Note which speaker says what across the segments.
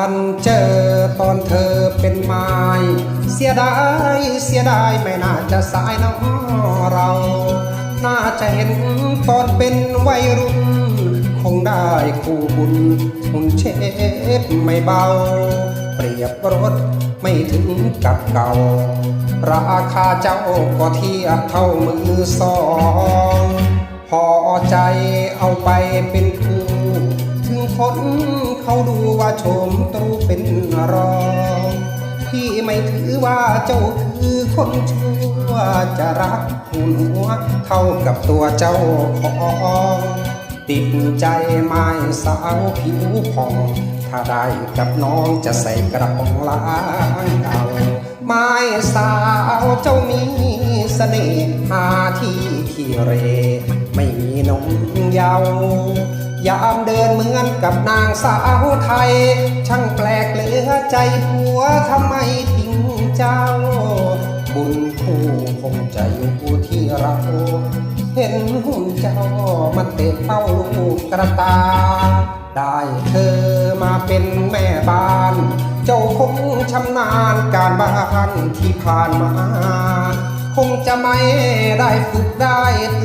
Speaker 1: ฉันเจอตอนเธอเป็นไม้เสียดายเสียดายไม่น่าจะสายน้องเรา น่าจะเห็นตอนเป็นวัยรุ่น คงได้คู่บุญหุ่นเชฟไม่เบา เปรียบรถไม่ถึงกับเก่า ราคาเจ้าก็เทียบเท่ามือสอง พอใจเอาไปเป็นคู่ คนเขาดูว่าโฉมตรูเป็นรองพี่ไม่ถือว่าเจ้าคือคนชั่วจะรักหุนหัวเท่ากับตัวเจ้าของติดใจไม้สาวผิวผ่อง ถ้าได้กับน้องจะใส่กระป๋องล้างเก่าไม้สาวเจ้ามีเสน่ห์หาที่ขี้เร ไม่มีนมเยาวยาม เหมือนกับนางสาวไทย ช่างแปลกเหลือใจหัวทำไมทิ้งเจ้า บุญคู่คงจะอยู่ที่เราเห็นหุ่นเจ้ามันเตะเป้าลูกกระตา ได้เธอมาเป็นแม่บ้าน เจ้าคงชำนาญการบ้านที่ผ่านมา คงจะไม่ได้ฝึกได้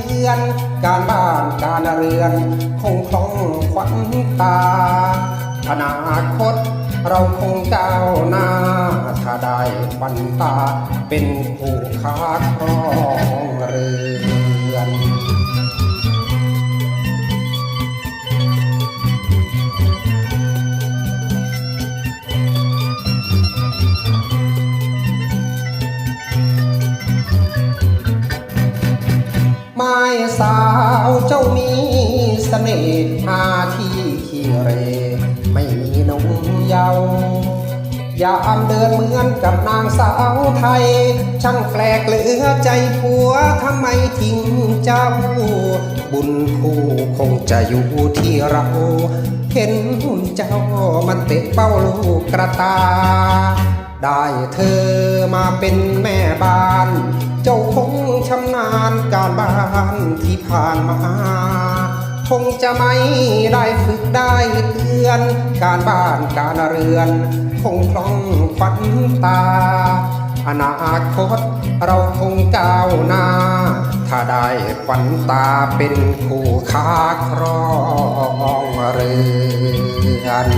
Speaker 1: เตือน การบ้านการเรือน คงคล่องขวัญตา อนาคตเราคงก้าวหน้า ถ้าได้ปัญตาเป็นผู้ค้าครองเรือ ไม้สาวเจ้ามีเสน่ห์หาที่ขี้เร ไม่มีนมเยาว์ยามเดินเหมือนกับนางสาวไทย ช่างแปลกเหลือใจผัวทำไมทิ้งเจ้า บุญคู่คงจะอยู่ที่เรา เห็นหุ่นเจ้ามันเตะเป้าลูกกระตา ได้เธอมาเป็นแม่บ้าน เจ้าคงชำนาญการบ้านที่ผ่านมา คงจะไม่ได้ฝึกได้เตือน การบ้านการเรือน คงคล่องขวัญตา อนาคตเราคงก้าวหน้า ถ้าได้ขวัญตาเป็นคู่ค้าครองเรือน